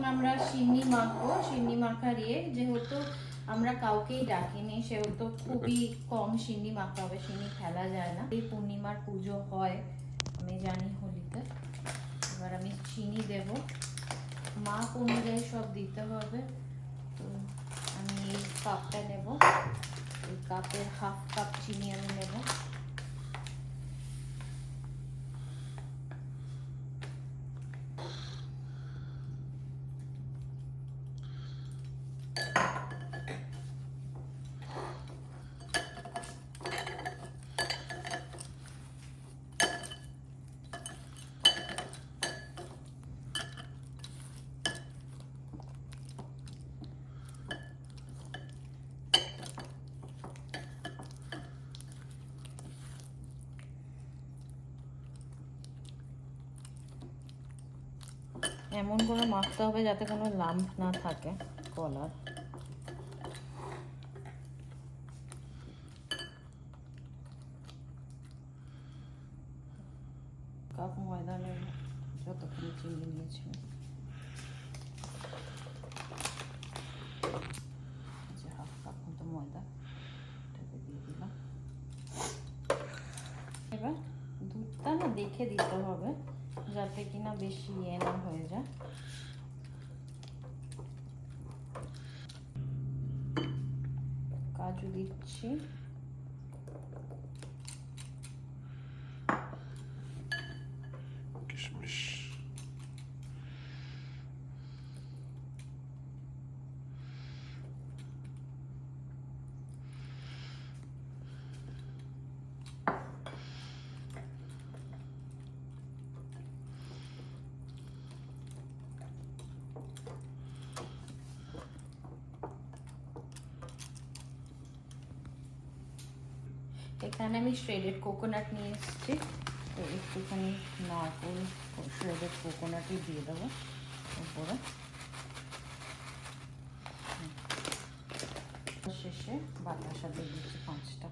এখন আমরা সিন্নি মাখবো, সিন্নি মাখার ইয়ে যেহেতু আমরা কাউকেই ডাকিনি, সেহেতু খুবই কম সিন্নি মাখা হবে সিন্নি ফেলা যায় না। এই পূর্ণিমার পুজো হয়, আমি জানি হোলিতে। এবার আমি চিনি দেব। মাপ অনুযায়ী সব দিতে হবে, তো আমি এই কাপটা নেব। এই কাপের হাফ কাপ চিনি আমি নেব এমন করে মাখতে হবে যাতে কোনো লাম্প না থাকে কলার কাপ ময়দা যতক্ষণ চিনি নিয়েছি। কাপ মতো ময়দা দিয়ে দিলাম। এবার দুধটা না দেখে দিতে হবে। যাতে কিনা বেশি ইয়ে না হয়ে যায়। কাজু দিচ্ছি। এখানে আমি শ্রেডেড কোকোনাট নিয়ে এসেছি। তো একটুখানি নারকোল শ্রেডেড কোকোনাটই দিয়ে দেবো উপরে। শেষে বাতাসা দিয়ে দিচ্ছি পাঁচটা।